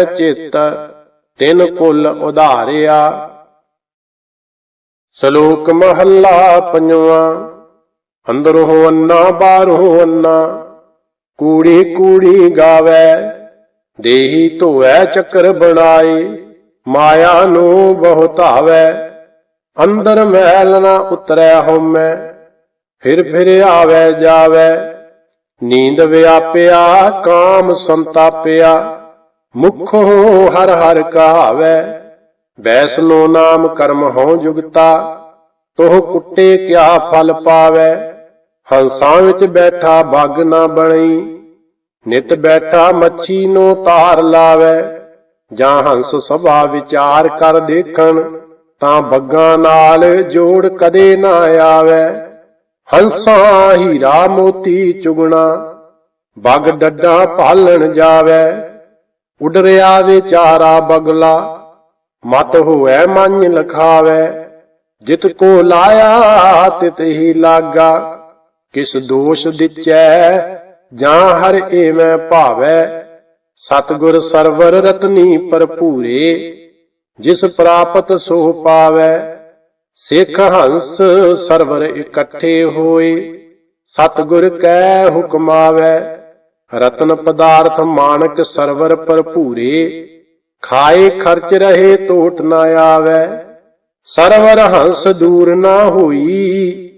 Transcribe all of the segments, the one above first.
ਹੈ ਚਿੱਤ ਤਿਨ ਕੁਲ ਉਧਾਰਿਆ। ਸ਼ਲੋਕ ਮਹੱਲਾ ਪੰਜਵਾਂ, ਅੰਦਰੋਂ ਅੰਨਾ, ਬਾਹਰੋਂ ਅੰਨਾ। ਕੂੜੀ ਕੂੜੀ ਗਾਵੇ, ਦੇਹੀ ਧੋਐ ਚੱਕਰ ਬਣਾਏ। ਮਾਇਆ ਨੂੰ ਬਹੁ ਅੰਦਰ ਮਹਿਲ ਨਾ ਉਤਰੈ ਹਉਮੈ, ਫਿਰ ਫਿਰ ਆਵੈ ਜਾਵੈ। ਨੀਂਦ ਵਿਆਪਿਆ, ਕਾਮ ਸੰਤਾਪਿਆ। ਮੁਖੋਂ ਹਰ ਹਰ ਕਹਾਵੈ ਬੈਸਨੋ ਨਾਮ ਕਰਮ ਹਉ ਜੁਗਤਾ, ਤੋਹ ਕੁੱਟੇ ਕਿਆ ਫਲ ਪਾਵੈ, ਹੰਸਾਂ ਵਿੱਚ ਬੈਠਾ ਬੱਗ ਨਾ ਬਣੀ ਨਿਤ ਬੈਠਾ ਮੱਛੀ ਨੂੰ ਤਾਰ ਲਾਵੈ, ਜਾਂ ਹੰਸ ਸਭਾ ਵਿਚਾਰ ਕਰ ਦੇਖਣ, ਤਾਂ ਬੱਗਾਂ ਨਾਲ ਜੋੜ ਕਦੇ ਨਾ ਆਵੈ, ਹੰਸਾਂ ਹੀਰਾ ਮੋਤੀ ਚੁਗਣਾ, ਬੱਗ ਡੱਡਾ ਪਾਲਣ ਜਾਵੈ ਉਡਰਿਆ ਵਿਚਾਰਾ ਬਗਲਾ, ਮਤ ਹੋਐ ਮਨ ਲਖਾਵੈ, ਜਿਤ ਕੋ ਲਾਇਆ ਤਿਤ ਹੀ ਲਾਗਾ, ਕਿਸ ਦੋਸ਼ ਦਿਚੈ, ਜਾਂ ਹਰ ਏਵੇਂ ਭਾਵੈ, ਸਤਗੁਰ ਸਰਵਰ ਰਤਨੀ ਭਰਪੂਰੇ, ਜਿਸ ਪ੍ਰਾਪਤ ਸੋ ਪਾਵੈ, ਸਿੱਖ ਹੰਸ ਸਰਵਰ ਇਕੱਠੇ ਹੋਏ, ਸਤਗੁਰ ਕੈ ਹੁਕਮਾਵੈ ਰਤਨ ਪਦਾਰਥ ਮਾਨਕ ਸਰਵਰ ਭਰਪੂਰੇ, ਖਾਏ ਖਰਚ ਰਹੇ ਟੋਟ ਨਾ ਆਵੈ, ਸਰਵਰ ਹੰਸ ਦੂਰ ਨਾ ਹੋਈ,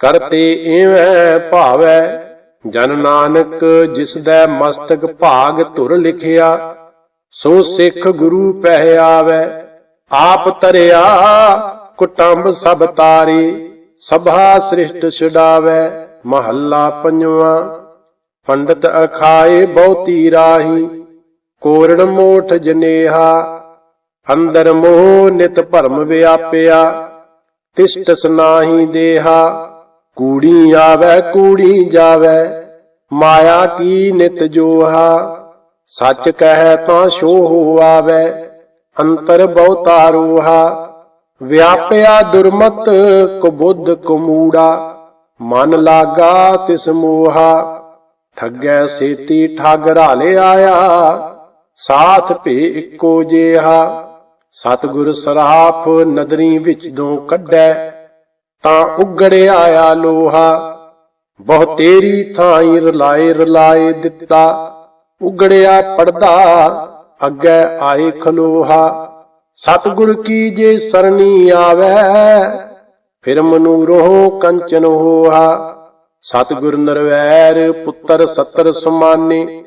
ਕਰਤੇ ਐਵੇਂ ਭਾਵੈ, ਜਨ ਨਾਨਕ ਜਿਸ ਦਾ ਮਸਤਕ ਭਾਗ ਧੁਰ ਲਿਖਿਆ, ਸੋ ਸਿੱਖ ਗੁਰੂ ਪਹਿ ਆਵੈ, ਆਪ ਤਰਿਆ ਕੁਟੰਬ ਸਭ ਤਾਰੇ, ਸਭਾ ਸ੍ਰਿਸ਼ਟ ਛਡਾਵੈ, ਮਹੱਲਾ ਪੰਜਵਾਂ। ਪੰਡਤ ਅਖਾਏ ਬਹੁਤੀ ਰਾਹੀ ਕੋਰਣ ਮੋਠ ਜਨੇਹਾ, ਅੰਦਰ ਮੋਹ ਨਿਤ ਭਰਮ ਵਿਆਪਿਆ ਤਿਸ਼ਟਸ ਨਾਹੀ ਦੇਹਾ, ਕੂੜੀ ਆਵੈ, ਕੂੜੀ ਜਾਵੈ, ਮਾਇਆ ਕੀ ਨਿਤ ਜੋਹਾ, ਸੱਚ ਕਹਿ ਤਾਂ ਸ਼ੋਹ ਆਵੈ, ਅੰਤਰ ਬਹੁਤਾ ਰੋਹਾ, ਵਿਆਪਿਆ ਦੁਰਮਤ, ਕੁਬੁੱਧ ਕਮੂੜਾ, ਮਨ ਲਾਗਾ ਤਿਸ ਮੋਹਾ। ਠੱਗੈ ਸੇਤੀ ਠੱਗ ਰਾਲੇ ਆਇਆ, ਸਾਥ ਭੇ ਇੱਕੋ ਜੇਹਾ। ਸਤਿਗੁਰ ਸਰਾਫ ਨਦਰੀ ਵਿੱਚ ਦੋ ਕੱਢੈ, ਤਾਂ ਉਗੜਿਆ ਆਇਆ ਲੋਹਾ। ਬਹੁ ਤੇਰੀ ਥਾਈ ਰਲਾਏ ਰਲਾਏ ਦਿੱਤਾ, ਉਗੜਿਆ ਪੜਦਾ, ਅੱਗੇ ਆਏ ਖਲੋਹਾ। ਸਤਿਗੁਰ ਕੀ ਜੇ ਸਰਣੀ ਆਵੈ, ਫਿਰ ਮਨੂ ਰੋਹ ਕੰਚਨ ਹੋਹਾ। ਸਤਿਗੁਰ ਨਰਵੈਰ ਪੁੱਤਰ ਸਤਰ ਸਮਾਨੇ,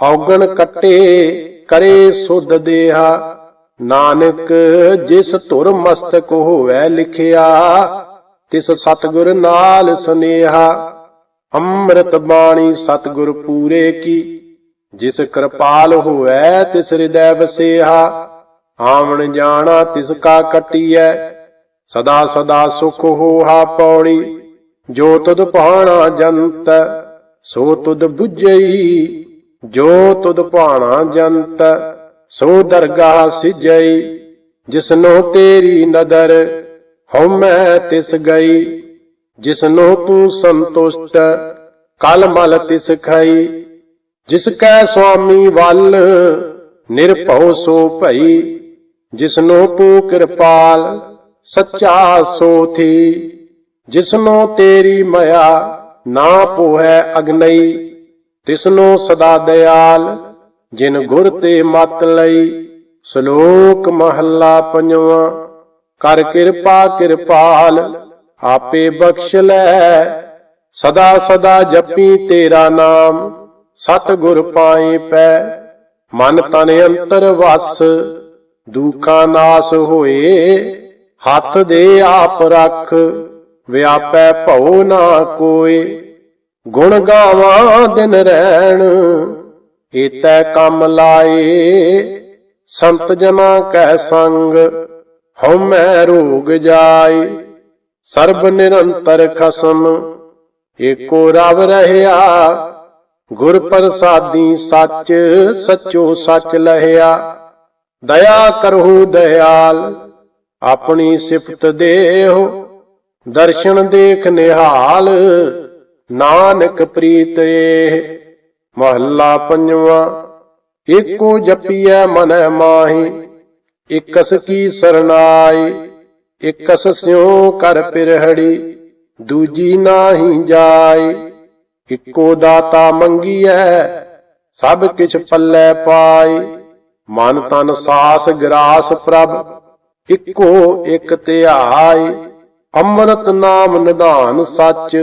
ਔਗਣ ਕੱਟੇ ਕਰੇ ਸੁਧ ਦੇਹਾ। ਨਾਨਕ ਜਿਸ ਧੁਰ ਮਸਤਕ ਹੋਵੇ ਲਿਖਿਆ, ਤਿਸ ਸਤਿਗੁਰ ਨਾਲ ਸੁਨੇਹਾ। ਅੰਮ੍ਰਿਤ ਬਾਣੀ ਸਤਿਗੁਰ ਪੂਰੇ ਕੀ, ਜਿਸ ਕਿਰਪਾਲ ਹੋਵੇ ਤਿਸ ਹਿਰਦੈ ਵਸੇਹਾ। ਆਵਣ ਜਾਣਾ ਤਿਸ ਕਾ ਕਟੀਐ, ਸਦਾ ਸਦਾ ਸੁਖ ਹੋਹਾ ਪੌੜੀ। ਜੋ ਤੁਧ ਭਾਣਾ ਜੰਤ, ਸੋ ਤੁਧ 부ਝਈ ਜੋ ਤੁਧ ਭਾਣਾ ਜੰਤ, ਸੋ ਦਰਗਾਹ ਸਿਜਈ। ਜਿਸਨੋ ਤੇਰੀ ਨਦਰ ਹਉਮੈ ਤਿਸ ਗਈ। ਜਿਸਨੋ ਤੂੰ ਸੰਤੁਸ਼ਟ, ਕਲ ਮਲ ਤਿਸ ਖਾਈ। ਜਿਸ ਕੈ ਸੁਆਮੀ ਵੱਲ, ਨਿਰਭਉ ਸੋ ਭਈ। ਜਿਸਨੋ ਤੂੰ ਕਿਰਪਾਲ, ਸੱਚਾ ਸੋ ਥੀ। ਜਿਸਨੋ ਤੇਰੀ ਮਇਆ ਨਾ ਪੋਹੈ ਅਗਨਈ, ਤਿਸਨੋ ਸਦਾ ਦਿਆਲ ਜਿਨ ਗੁਰ ਤੇ ਮਤ ਲਈ ਸ਼ਲੋਕ ਮਹੱਲਾ ਪੰਜਵਾਂ। ਕਰ ਕਿਰਪਾ ਕਿਰਪਾਲ, ਆਪੇ ਬਖਸ਼ ਲੈ, ਸਦਾ ਸਦਾ ਜਪੀ ਤੇਰਾ ਨਾਮ ਸਤ ਗੁਰ ਪਾਏ ਪੈ। ਮਨ ਤਨ ਅੰਤਰ ਵਸ, ਦੁਖਾ ਨਾਸ ਹੋਏ, ਹੱਥ ਦੇ ਆਪ ਰੱਖ। ਵਿਆਪੈ ਭਉ ਨਾ ਕੋਏ ਗੁਣ ਗਾਵਾਂ ਦਿਨ ਰਹਿਣ ਏਤੈ ਕੰਮ ਲਾਏ, ਸੰਤ ਜਨਾ ਕਹਿ ਸੰਗ, ਹਉਮੈ ਰੋਗ ਜਾਏ। ਸਰਬ ਨਿਰੰਤਰ ਖਸਮ, ਏਕੋ ਰਵ ਰਹਿਆ। ਗੁਰ ਪ੍ਰਸਾਦੀ ਸੱਚ, ਸਚੋ ਸੱਚ ਲਹਿਆ। ਦਇਆ ਕਰਹੁ ਦਇਆਲ, ਆਪਣੀ ਸਿਫਤ ਦੇਹੁ ਦਰਸ਼ਨ ਦੇਖ ਨਿਹਾਲ, ਨਾਨਕ ਪ੍ਰੀਤ ਏਹ ਮਹੱਲਾ ਪੰਜਵਾਂ, ਏਕੋ ਜਪੀਐ ਮਨੈ ਮਾਹੀ, ਇਕਸ ਕੀ ਸਰਨਾਈ, ਇਕਸ ਸਿਉ ਕਰ ਪਿਰਹੜੀ, ਦੂਜੀ ਨਾਹੀ ਜਾਈ, ਇੱਕੋ ਦਾਤਾ ਮੰਗੀਐ, ਸਭ ਕਿਛ ਪੱਲੇ ਪਾਈ, ਮਨ ਤਨ ਸਾਸ ਗਰਾਸ ਪ੍ਰਭ, ਇੱਕੋ ਇਕ ਧਿਆਈ। ਅੰਮ੍ਰਿਤ ਨਾਮ ਨਿਧਾਨ ਸੱਚ,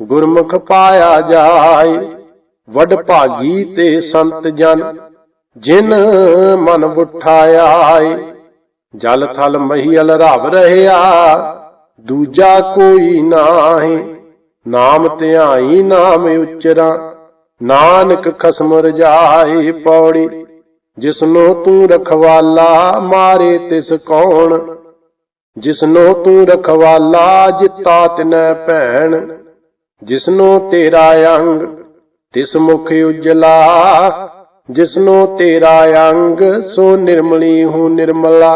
ਗੁਰਮੁਖ ਪਾਇਆ ਜਾਏ। ਵਡ ਭਾਗੀ ਤੇ ਸੰਤ ਜਨ, ਜਿਨ ਮਨ ਉਠਾਇਆ ਜਲ ਥਲ ਮਹੀਲ ਰਵ ਰਹਿਆ, ਦੂਜਾ ਕੋਈ ਨਾਹੀ। ਨਾਮ ਧਿਆਈ ਨਾਮ ਉਚਰਾ, ਨਾਨਕ ਖਸਮ ਰਜਾਈ ਪੌੜੀ। ਜਿਸਨੂੰ ਤੂੰ ਰਖਵਾਲਾ, ਮਾਰੇ ਤਿਸ ਕੌਣ। ਜਿਸਨੂੰ ਤੂੰ ਰਖਵਾਲਾ ਜਿਤਾ ਤਿਨੈ ਭੈਣ, ਜਿਸਨੂੰ ਤੇਰਾ ਅੰਗ ਤਿਸ ਮੁਖ ਉਜਲਾ, ਜਿਸਨੂੰ ਤੇਰਾ ਅੰਗ ਸੋ ਨਿਰਮਲੀ ਹੂੰ ਨਿਰਮਲਾ,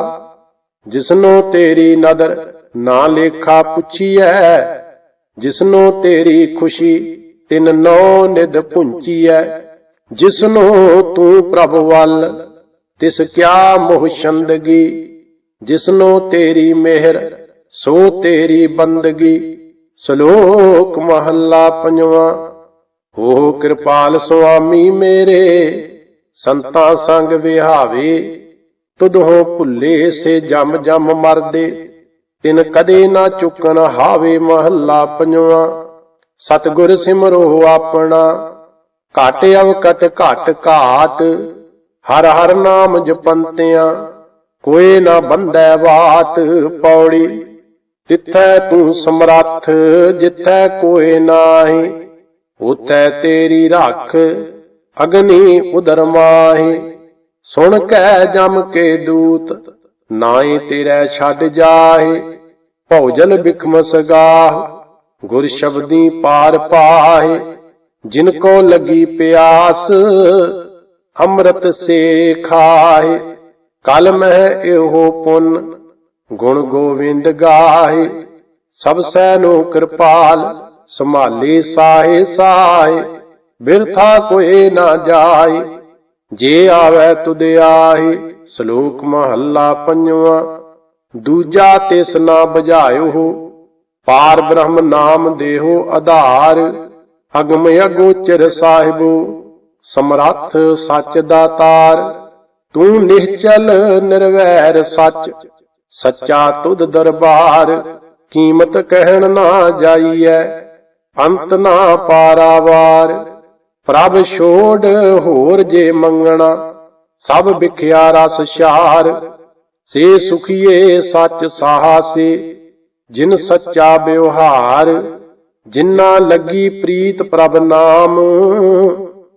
ਜਿਸਨੂੰ ਤੇਰੀ ਨਦਰ ਨਾ ਲੇਖਾ ਪੁੱਛੀਐ, ਜਿਸਨੂੰ ਤੇਰੀ ਖੁਸ਼ੀ ਤਿਨ ਨੌ ਨਿਧ ਪੁੰਚੀਐ ਜਿਸਨੂੰ ਤੂੰ ਪ੍ਰਭ ਵੱਲ ਤਿਸ ਕਿਆ ਮੋਹ ਛੰਦਗੀ ਜਿਸਨੋ ਤੇਰੀ ਮਿਹਰ, ਸੋ ਤੇਰੀ ਬੰਦਗੀ। ਸ਼ਲੋਕ ਮਹੱਲਾ ਪੰਜਵਾਂ, ਹੋ ਕਿਰਪਾਲ ਸੁਆਮੀ ਮੇਰੇ, ਸੰਤਾਂ ਸੰਗ ਵਿਹਾਵੇ। ਤੁਧੋਂ ਭੁੱਲੇ ਸੇ ਜਮ ਜਮ ਮਰਦੇ, ਤਿਨ ਕਦੇ ਨਾ ਚੁੱਕਣ ਹਾਵੇ ਮਹੱਲਾ ਪੰਜਵਾਂ। ਸਤਿਗੁਰ ਸਿਮਰੋ ਆਪਣਾ, ਘਟ ਅਵਕਟ ਘਟ ਘਾਤ ਹਰ ਹਰ ਨਾਮ ਜਪੰਤਿਆਂ। ਕੋਈ ਨਾ ਬੰਧੈ ਬਾਤ ਪੌੜੀ। ਤਿੱਥੈ ਤੂੰ ਸਮਰੱਥ, ਜਿੱਥੈ ਕੋਈ ਨਾਹੀ ਉਤੈ ਤੇਰੀ ਰੱਖ ਅਗਨੀ ਉਦਰ ਮਾਹੀ। ਸੁਣ ਕੈ ਜਮ ਕੇ ਦੂਤ, ਨਾਹੀ ਤੇਰੇ ਛੱਡ ਜਾਹੇ। ਭੌਜਲ ਬਿਖਮ ਸਗਾਹ, ਗੁਰ ਸ਼ਬਦੀ ਪਾਰ ਪਾਹੇ। ਜਿਨ ਕੋ ਲਗੀ ਪਿਆਸ, ਅੰਮ੍ਰਿਤ ਸੇ ਖਾਏ ਕਲ ਮਹਿ ਇਹੋ ਪੁੰਨ, ਗੁਣ ਗੋਵਿੰਦ ਗਾਏ ਸਭ ਸੈ ਨੂੰ ਕਿਰਪਾਲ, ਸੰਭਾਲੇ ਸਾਹੇ ਸਾਹੇ, ਬਿਰਥਾ ਕੋਏ ਨਾ ਜਾਏ ਜੇ ਆਵੇ ਤੁਧ ਆਹੀ, ਸ਼ਲੋਕ ਮਹੱਲਾ ਪੰਜਵਾਂ, ਦੂਜਾ ਤਿਸ ਨਾ ਬੁਝਾਇਓ, ਪਾਰ ਬ੍ਰਹਮ ਨਾਮ ਦੇਹੋ ਆਧਾਰ ਅਗਮ ਅਗੋਚਰ ਸਾਹਿਬੋ, ਸਮਰੱਥ ਸੱਚ ਦਾਤਾਰ ਤੂੰ ਨਿਹਚਲ ਨਿਰਵੈਰ ਸੱਚ, ਸੱਚਾ ਤੁਧ ਦਰਬਾਰ, ਕੀਮਤ ਕਹਿਣ ਨਾ ਜਾਈਐ, ਅੰਤ ਨਾ ਪਾਰਾਵਾਰ। ਪ੍ਰਭ ਛੋੜ ਹੋਰ ਜੇ ਮੰਗਣਾ, ਸਭ ਵਿਖਿਆ ਰਸ ਸ਼ਾਰ। ਸੇ ਸੁਖੀਏ ਸੱਚ ਸਾਹਸੇ, ਜਿਨ ਸੱਚਾ ਵਿਵਹਾਰ, ਜਿਨ੍ਹਾਂ ਲੱਗੀ ਪ੍ਰੀਤ ਪ੍ਰਭ ਨਾਮ,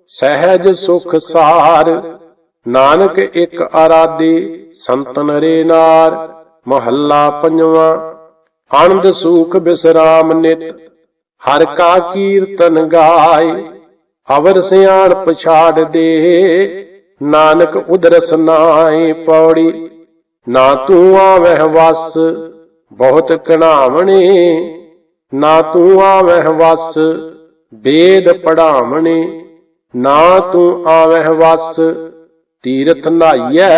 ਸਹਿਜ ਸੁਖ ਸਾਰ। ਨਾਨਕ ਇੱਕ ਆਰਾਧੇ ਸੰਤਨ ਰੇ ਨਾਰ, ਮਹੱਲਾ ਪੰਜਵਾਂ। ਆਨੰਦ ਸੂਖ ਬਿਸਰਾਮ ਨਿਤ, ਹਰ ਕਾ ਕੀਰਤਨ ਗਾਏ, ਅਵਰ ਸਿਆਣ ਪਛਾੜ ਦੇ। ਨਾਨਕ ਉਦਰਸ ਨਾਏ ਪੌੜੀ, ਨਾ ਤੂੰ ਆਵਹਿ ਵਸ, ਬਹੁਤ ਕਣਾਵਣੇ ਨਾ ਤੂੰ ਆਵਹਿ ਵਸ ਵੇਦ ਪੜਾਵਣੇ। ਨਾ ਤੂੰ ਆਵਹਿ ਵਸ ਤੀਰਥ ਨਾਈਐ,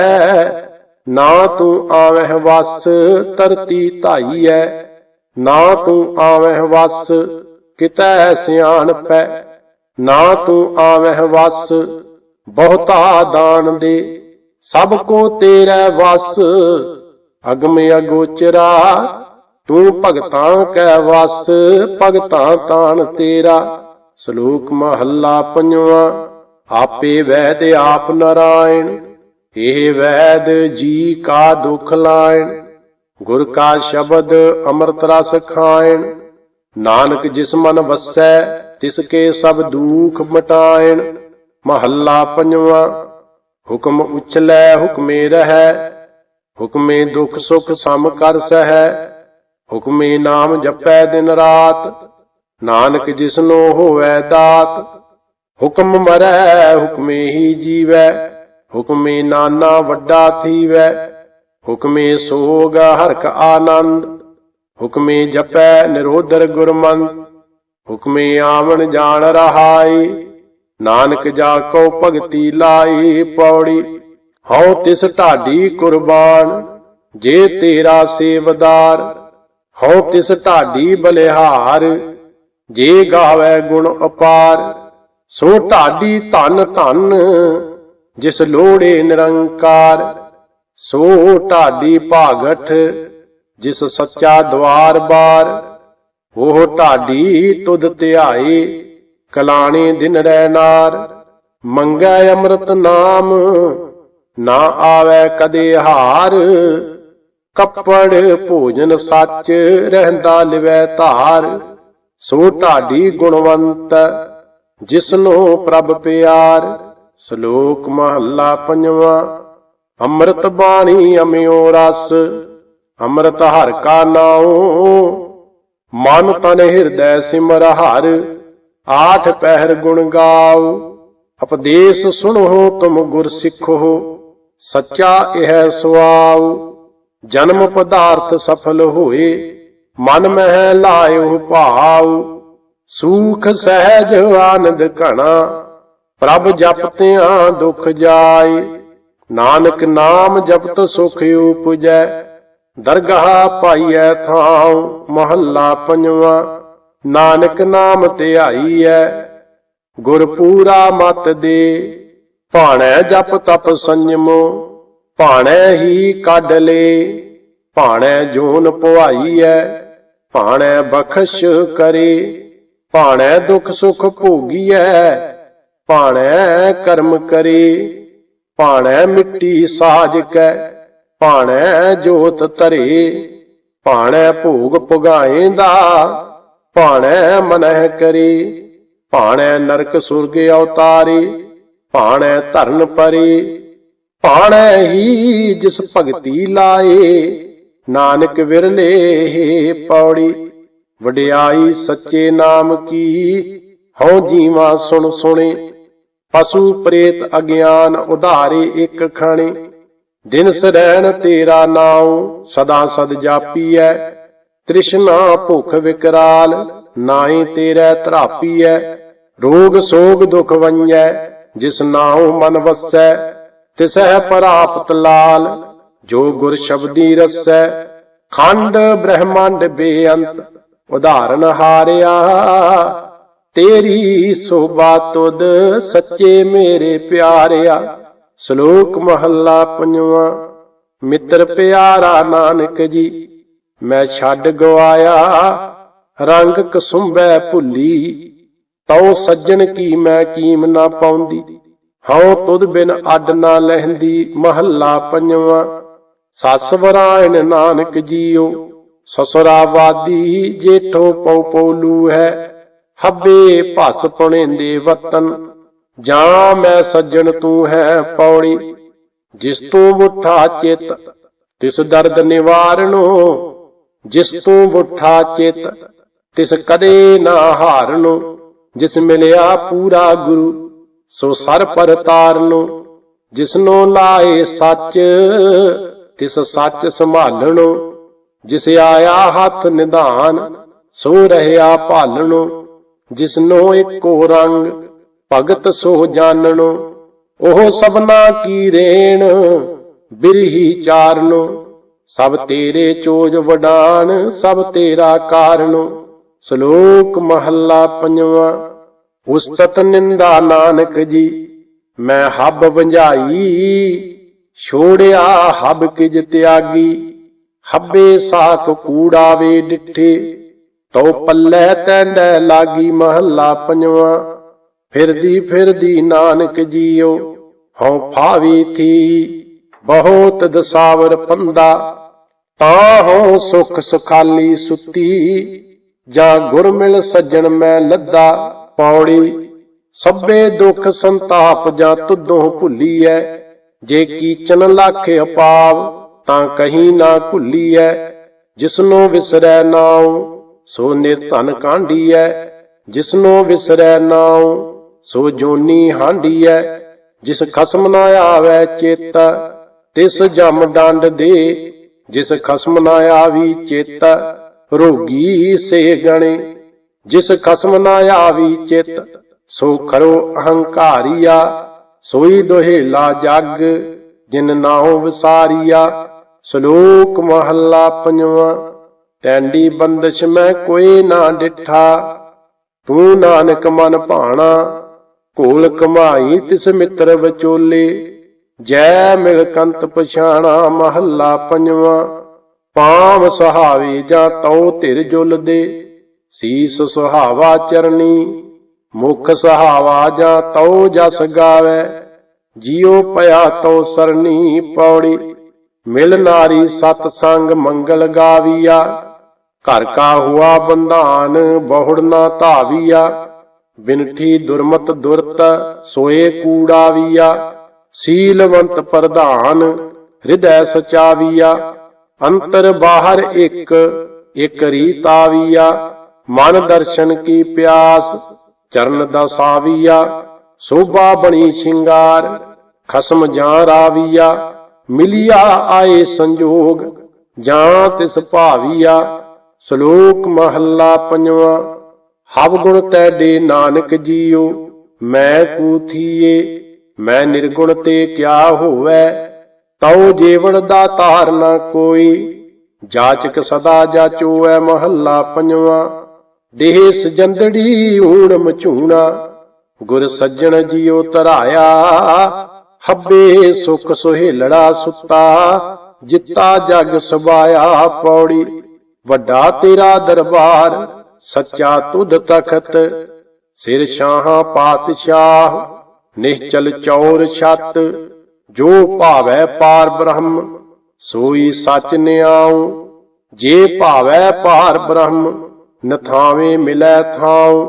ਨਾ ਤੂੰ ਆਵਹਿ ਵਸ ਧਰਤੀ ਧਾਈਐ, ਨਾ ਤੂੰ ਆਵਹਿ ਵਸ ਕਿਤੈ ਸਿਆਣਪੈ ਨਾ ਤੂੰ ਆਵਹਿ ਵਸ ਬਹੁਤਾ ਦਾਨ ਦੇ, ਸਭ ਕੋ ਤੇਰਾ ਵਸ, ਅਗਮ ਅਗੋਚਰਾ, ਤੂੰ ਭਗਤਾਂ ਕੈ ਵਸ, ਭਗਤਾਂ ਤਾਣ ਤੇਰਾ, ਸ਼ਲੋਕ ਮਹੱਲਾ ਪੰਜਵਾਂ। ਆਪੇ ਵੈਦ ਆਪ ਨਰਾਇਣ, ਇਹ ਵੈਦ ਜੀ ਕਾ ਦੁਖ ਲਾਇਣ। ਗੁਰ ਕਾ ਸ਼ਬਦ ਅੰਮ੍ਰਿਤ ਰਸ ਖਾਇਣ। ਨਾਨਕ ਜਿਸ ਮਨ ਵਸੈ, ਤਿਸ ਕੇ ਸਭ ਦੁਖ ਮਟਾਇਣ। ਮਹੱਲਾ ਪੰਜਵਾਂ, ਹੁਕਮ ਉਚਲੈ, ਹੁਕਮੇ ਰਹੈ। ਹੁਕਮੇ ਦੁਖ ਸੁਖ ਸਮ ਕਰ ਸਹੈ। ਹੁਕਮੇ ਨਾਮ ਜਪੈ ਦਿਨ ਰਾਤ। ਨਾਨਕ ਜਿਸਨੋ ਹੋਵੈ ਦਾਤ ਹੁਕਮ ਮਰੈ, ਹੁਕਮੇ ਹੀ ਜੀਵੈ, ਹੁਕਮੇ ਨਾਨਾ ਵੱਡਾ ਥੀਵੈ, ਹੁਕਮੇ ਸੋਗ ਹਰਖ ਆਨੰਦ, ਹੁਕਮੇ ਜਪੈ ਨਿਰੋਧਰ ਗੁਰਮੰਤ ਹੁਕਮੇ ਆਵਣ ਜਾਣ ਰਹਾਈ, ਨਾਨਕ ਜਾ ਕੋ ਭਗਤੀ ਲਾਈ ਪੌੜੀ, ਹਉ ਤਿਸ ਢਾਡੀ ਕੁਰਬਾਨ, ਜੇ ਤੇਰਾ ਸੇਵਦਾਰ, ਹਉ ਤਿਸ ਢਾਡੀ ਬਲਿਹਾਰ, ਜੇ ਗਾਵੇ ਗੁਣ ਅਪਾਰ। ਸੋ ਢਾਡੀ ਧਨ ਧਨ, ਜਿਸ ਲੋੜੇ ਨਿਰੰਕਾਰ। ਸੋ ਢਾਡੀ ਭਾਗਠ, ਜਿਸ ਸੱਚਾ ਦਵਾਰ ਬਾਰ। ਉਹ ਢਾਡੀ ਤੁਧ ਧਿਆਏ, ਕਲਾਣੇ ਦਿਨ ਰਹਿਨਾਰ ਮੰਗੈ ਅੰਮ੍ਰਿਤ ਨਾਮ, ਨਾ ਆਵੇ ਕਦੇ ਹਾਰ। ਕੱਪੜ ਭੋਜਨ ਸੱਚ, ਰਹਿੰਦਾ ਲਿਵੈ ਧਾਰ। ਸੋ ਢਾਡੀ ਗੁਣਵੰਤ ਜਿਸਨੂੰ ਪ੍ਰਭ ਪਿਆਰ, ਸ਼ਲੋਕ ਮਹੱਲਾ ਪੰਜਵਾਂ, ਅੰਮ੍ਰਿਤ ਬਾਣੀ ਅਮਿਓ ਰਸ, ਅੰਮ੍ਰਿਤ ਹਰ ਕਾ ਨਾਉ, ਮਨ ਤਨ ਹਿਰਦੈ ਸਿਮਰ ਹਰ, ਆਠ ਪਹਿਰ ਗੁਣ ਗਾਉ, ਉਪਦੇਸ਼ ਸੁਣੋ ਤੁਮ ਗੁਰ ਸਿੱਖੋ, ਸੱਚਾ ਇਹ ਸੁਆਉ, ਜਨਮ ਪਦਾਰਥ ਸਫਲ ਹੋਏ, ਮਨ ਮਹਿ ਲਾਇਓ ਭਾਉ ਸੂਖ ਸਹਿਜ ਆਨੰਦ ਘਣਾ, ਪ੍ਰਭ ਜਪਤਿਆਂ ਦੁਖ ਜਾਏ। ਨਾਨਕ ਨਾਮ ਜਪਤ ਸੁਖ ਉਪਜੈ, ਦਰਗਾਹ ਪਾਈਐ ਥਾਉ ਮਹੱਲਾ ਪੰਜਵਾਂ। ਨਾਨਕ ਨਾਮ ਧਿਆਈਐ ਗੁਰ ਪੂਰਾ ਮਤ ਦੇ। ਭਾਣੈ ਜਪ ਤਪ ਸੰਜਮੋ, ਭਾਣੈ ਹੀ ਕੱਢ ਲੇ। ਭਾਣੈ ਜੋਨ ਪਵਾਈਐ ਭਾਣੈ ਬਖਸ਼ ਕਰੇ। ਭਾਣੈ ਦੁਖ ਸੁਖ ਭੋਗੀਐ, ਭਾਣੈ ਕਰਮ ਕਰੇ, ਭਾਣੈ ਮਿੱਟੀ ਸਾਜ ਕੈ, ਭਾਣੈ ਜੋਤ ਧਰੇ, ਭਾਣੈ ਭੋਗ ਪੁਗਾਏਂਦਾ ਭਾਣੈ ਮਨਹਿ ਕਰੇ, ਭਾਣੈ ਨਰਕ ਸੁਰਗ ਅਵਤਾਰੇ, ਭਾਣੈ ਧਰਨ ਪਰੇ, ਭਾਣੈ ਹੀ ਜਿਸ ਭਗਤੀ ਲਾਏ, ਨਾਨਕ ਵਿਰਲੇ ਪੌੜੀ। ਵਡਿਆਈ ਸੱਚੇ ਨਾਮ ਕੀ? ਹਉ ਜੀਵਾ ਸੁਣ ਸੁਣੇ, ਪਸ਼ੂ ਪ੍ਰੇਤ ਅਗਿਆਨ ਉਧਾਰੇ ਇੱਕ ਖਾਣੇ। ਦਿਨ ਸਰੈਣ ਤੇਰਾ ਨਾਉ, ਸਦਾ ਸਦ ਜਾਪੀਐ। ਤ੍ਰਿਸ਼ਨਾ ਭੁਖ ਵਿਕਰਾਲ, ਨਾਹੀ ਤੇਰੇ ਧਰਾਪੀਐ। ਰੋਗ ਸੋਗ ਦੁਖ ਵੰਜੈ, ਜਿਸ ਨਾਉ ਮਨ ਵਸੈ, ਤਿਸਹਿ ਪ੍ਰਾਪਤ ਲਾਲ, ਜੋ ਗੁਰ ਸ਼ਬਦੀ ਰਸੈ। ਖੰਡ ਬ੍ਰਹਮੰਡ ਬੇਅੰਤ ਉਦਾਹਰਨ ਹਾਰਿਆ। ਤੇਰੀ ਸੋਭਾ ਤੁਧ ਸੱਚੇ ਮੇਰੇ ਪਿਆਰਿਆ। ਸ਼ਲੋਕ ਮਹੱਲਾ ਪੰਜਵਾਂ, ਮਿੱਤਰ ਪਿਆਰਾ ਨਾਨਕ ਜੀ, ਮੈਂ ਛੱਡ ਗਵਾਇਆ, ਰੰਗ ਕਸੁੰਬੈ ਭੁੱਲੀ। ਤਉ ਸੱਜਣ ਕੀ ਮੈਂ ਕੀਮ ਨਾ ਪਾਉਂਦੀ, ਹਉ ਤੁਧ ਬਿਨ ਅੱਡ ਨਾ ਲਹਿੰਦੀ। ਮਹੱਲਾ ਪੰਜਵਾਂ, ਸੱਸ ਵਰਾਇਣ ਨਾਨਕ ਜੀਓ। ਸਸੁਰਾਵਾਦੀ ਜੇਠੋ ਪਉ ਪਉਲੂ ਹੈ। ਹੱਬੇ ਭਸ ਪੁਣੇਂਦੇ ਵਤਨ ਜਾਂ ਮੈਂ ਸੱਜਣ ਤੂੰ ਹੈ ਪੌੜੀ। ਜਿਸ ਤੂੰ ਮੁਠਾ ਚਿਤ, ਤਿਸ ਦਰਦ ਨਿਵਾਰਨੋ। ਜਿਸ ਤੂੰ ਮੁਠਾ ਚਿਤ, ਤਿਸ ਕਦੇ ਨਾ ਹਾਰਨੋ। ਜਿਸ ਮਿਲਿਆ ਪੂਰਾ ਗੁਰੂ, ਸੋ ਸਰ ਪਰ ਤਾਰਨੋ। ਜਿਸਨੋ ਲਾਏ ਸੱਚ, ਤਿਸ ਸੱਚ ਸੰਭਾਲਣੋ। ਜਿਸ ਆਇਆ ਹੱਥ ਨਿਧਾਨ, ਸੋ ਰਹਿਆ ਭਾਲਣੋ। ਜਿਸਨੋ ਇੱਕੋ ਰੰਗ, ਭਗਤ ਸੋ ਜਾਣਨੋ। ਉਹ ਸਭਨਾ ਕੀ ਰੇਣ, ਬਿਰਹੀ ਚਾਰਨੋ। ਸਭ ਤੇਰੇ ਚੋਜ ਵਡਾਨ, ਸਭ ਤੇਰਾ ਕਾਰਨੋ। ਸ਼ਲੋਕ ਮਹੱਲਾ ਪੰਜਵਾਂ, ਉਸਤਤ ਨਿੰਦਾ ਨਾਨਕ ਜੀ, ਮੈਂ ਹੱਬ ਵੰਝਾਈ, ਛੋੜਿਆ ਹੱਬ ਕਿਜ ਤਿਆਗੀ। ਹੱਬੇ ਸਾਖ ਕੂੜਾ ਵੇ ਡਿੱਠੇ, ਤਉ ਪੱਲੇ ਤੈਂਡੈ ਲਾਗੀ ਮਹੱਲਾ ਪੰਜਵਾਂ। ਫਿਰਦੀ ਫਿਰਦੀ ਨਾਨਕ ਜੀਓ, ਹਉ ਫਾਵੀ ਥੀ, ਬਹੁਤ ਦਸਾਵਰ ਪੰਦਾ। ਤਾਂ ਹਉ ਸੁਖ ਸੁਖਾਲੀ ਸੁਤੀ, ਜਾਂ ਗੁਰ ਮਿਲ ਸੱਜਣ ਮੈਂ ਲੱਦਾ ਪੌੜੀ। ਸਭੇ ਦੁੱਖ ਸੰਤਾਪ ਜਾਂ ਤੁਧੋਂ ਭੁੱਲੀਐ, ਜੇ ਕੀਚਨ ਲਾਖੇ ਅਪਾਵ ਤਾਂ ਕਹੀਂ ਨਾ ਭੁੱਲੀਐ, ਜਿਸਨੋ ਵਿਸਰੈ ਨਾਉ, ਸੋ ਨਿਰਧਨ ਕਾਂਢੀਐ। ਜਿਸਨੋ ਵਿਸਰੈ ਨਾਉ, ਸੋ ਜੋਨੀ ਹਾਂਡੀਐ। ਜਿਸ ਖਸਮ ਨਾ ਆਵੈ ਚੇਤ, ਤਿਸ ਜਮ ਡੰਡ ਦੇ। ਜਿਸ ਖਸਮ ਨਾ ਆਵੀ ਚੇਤ, ਰੋਗੀ ਸੇ ਗਣੇ। ਜਿਸ ਖਸਮ ਨਾ ਆਵੀ ਚਿਤ, ਸੋ ਕਰੋ ਅਹੰਕਾਰੀਆ। ਸੋਈ ਦੁਹੇਲਾ ਜਗ, ਜਿਨ ਨਾਉ ਵਿਸਾਰੀਆ। ਸ਼ਲੋਕ ਮਹੱਲਾ ਪੰਜਵਾਂ, ਟੈਂਡੀ ਬੰਦਸ਼ ਮੈਂ ਕੋਈ ਨਾ ਡਿਠਾ, ਤੂੰ ਨਾਨਕ ਮਨ ਭਾਣਾ ਕੋਲ ਕਮਾਈ ਤਿਸ ਮਿੱਤਰ ਵਿਚੋਲੇ, ਜੈ ਮਿਲ ਕੰਤ ਪਛਾਣਾ ਮਹੱਲਾ ਪੰਜਵਾਂ ਪਾਵ ਸਹਾਵੇ ਜਾਂ ਤਉ ਧਿਰ ਜੁਲ ਦੇ ਸੀਸ ਸੁਹਾਵਾ ਚਰਨੀ ਮੁਖ ਸਹਾਵਾ ਜਾਂ ਤਉ ਜਸ ਗਾਵੇ, ਜਿਉ ਪਿਆ ਤਉ ਸਰਨੀ ਪੌੜੀ। ਮਿਲ ਨਾਰੀ ਸਤ ਸੰਗ ਮੰਗਲ ਗਾਵੀਆ, ਘਰ ਕਾ ਹੁਆ ਬੰਧਾਨ ਬਹੁੜ ਨਾ ਧਾਵੀਆ ਬਿਨਠੀ ਦੁਰਮਤ ਦੁਰਤ ਸੋਏ ਕੂੜਾਵੀਆ, ਸੀਲਵੰਤ ਪ੍ਰਧਾਨ ਹਿਰਦੈ ਸਚਾਵੀਆ, ਅੰਤਰ ਬਾਹਰ ਇੱਕ ਇੱਕ ਰੀਤਾਵੀਆ ਮਨ ਦਰਸ਼ਨ ਕੀ ਪਿਆਸ, ਚਰਨ ਦਸਾਵੀਆ, ਸੋਭਾ ਬਣੀ ਸ਼ਿੰਗਾਰ, ਖਸਮ ਜਾਂ ਰਾਵੀਆ ਮਿਲਿਆ ਆਏ ਸੰਜੋਗ ਜਾਂ ਤਿਸ ਭਾਵੀਆ, ਸ਼ਲੋਕ ਮਹੱਲਾ ਪੰਜਵਾਂ, ਹਵ ਗੁਣ ਤੈਡੇ ਨਾਨਕ ਜੀਓ, ਮੈਂ ਕੂਥੀਏ ਮੈਂ ਨਿਰਗੁਣ ਤੇ ਕਿਆ ਹੋਵੇ, ਤਉ ਜੀਵਨ ਦਾ ਧਾਰ ਨਾ ਕੋਈ, ਜਾਚਕ ਸਦਾ ਜਾਚੋਐ ਮਹੱਲਾ ਪੰਜਵਾਂ, ਦੇਹ ਸਜੰਦੜੀ ਊਣ ਮਚੂਣਾ ਗੁਰ ਸੱਜਣ ਜੀਉ ਤਰਾਇਆ ਖੱਬੇ ਸੁਖ ਸੁਹੇਲੜਾ ਸੁੱਤਾ, ਜਿੱਤਾ ਜਗ ਸਬਾਇਆ ਪੌੜੀ। ਵੱਡਾ ਤੇਰਾ ਦਰਬਾਰ, ਸੱਚਾ ਤੁਧ ਤਖਤ। ਸਿਰ ਸ਼ਾਹਾਂ ਪਾਤਸ਼ਾਹ, ਨਿਸ਼ਚਲ ਚੌਰ ਛਤ। ਜੋ ਭਾਵੈ ਪਾਰ ਬ੍ਰਹਮ, ਸੋਈ ਸਚ ਨਿਆਉ। ਜੇ ਭਾਵੈ ਪਾਰ ਬ੍ਰਹਮ, ਨਥਾਵੇਂ ਮਿਲੈ ਥਾਉ।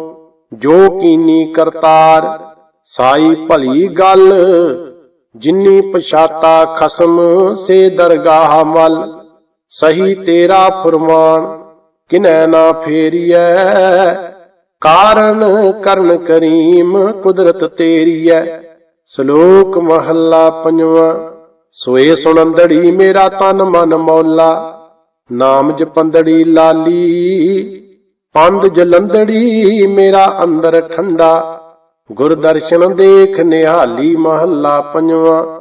ਜੋ ਕੀਨੀ ਕਰਤਾਰ, ਸਾਈ ਭਲੀ ਗੱਲ ਜਿਨੀ ਪਛਾਤਾ ਖਸਮ ਸੇ ਦਰਗਾਹ ਮਲ, ਸਹੀ ਤੇਰਾ ਫਰਮਾਨ, ਕਿਨੈ ਨਾ ਫੇਰੀਐ? ਕਾਰਨ ਕਰਨ ਕਰੀਮ ਕੁਦਰਤ ਤੇਰੀ ਤੇਰੀਐ, ਸ਼ਲੋਕ ਮਹੱਲਾ ਪੰਜਵਾਂ, ਸੋਏ ਸੁਣੰਦੜੀ ਮੇਰਾ ਤਨ ਮਨ ਮੌਲਾ, ਨਾਮ ਜਪੰਦੜੀ ਲਾਲੀ ਪੰਦ ਜਲੰਦੜੀ ਮੇਰਾ ਅੰਦਰ ਠੰਡਾ। ਗੁਰਦਰਸ਼ਨ ਦੇਖ ਨਿਹਾਲੀ ਮਹੱਲਾ ਪੰਜਵਾਂ।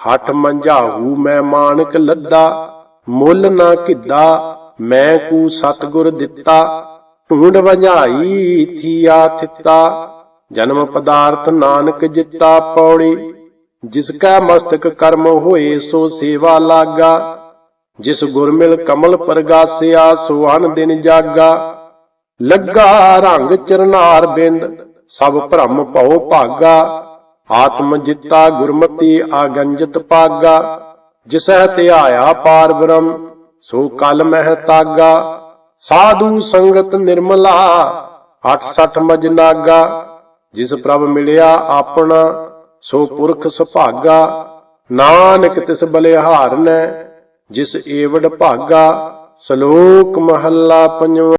ਹੱਠ ਮੰਝਾਹੂ ਮੈਂ ਮਾਨਕ ਲੱਦਾ, ਮੁੱਲ ਨਾ ਕਿੱਦਾ, ਮੈਂ ਕੂ ਸਤਗੁਰ ਦਿੱਤਾ। ਢੂੰਡ ਵਝਾਈ ਥੀਆ ਥਿੱਤਾ, ਜਨਮ ਪਦਾਰਥ ਨਾਨਕ ਜਿੱਤਾ ਪੌੜੀ। ਜਿਸ ਕਾ ਮਸਤਕ ਕਰਮ ਹੋਏ ਸੋ ਸੇਵਾ ਲਾਗਾ। ਜਿਸ ਗੁਰ ਮਿਲ ਕਮਲ ਪ੍ਰਗਾਸਿਆ ਸੁਵਨ ਦਿਨ ਜਾਗਾ। ਲੱਗਾ ਰੰਗ ਚਰਨਾਰ ਬਿੰਦ ਸਭ ਭ੍ਰਮ ਭਉ ਭਾਗਾ, ਆਤਮ ਜਿੱਤਾ ਗੁਰਮਤੀ ਆਗੰਜਤ ਪਾਗਾ, ਜਿਸਹਿ ਧਿਆਇਆ ਪਾਰ ਬ੍ਰਹਮ ਸੋ ਕਲ ਮਹਿ ਤਾਗਾ, ਸਾਧੂ ਸੰਗਤ ਨਿਰਮਲਾ 68 ਮਜ ਜਿਸ ਪ੍ਰਭ ਮਿਲਿਆ ਆਪਣਾ, ਸੋ ਪੁਰਖ ਸੁਭਾਗਾ, ਨਾਨਕ ਤਿਸ ਬਲਿਹਾਰਨੈ, ਜਿਸ ਏਵੜ ਭਾਗਾ, ਸ਼ਲੋਕ ਮਹੱਲਾ ਪੰਜਵਾਂ।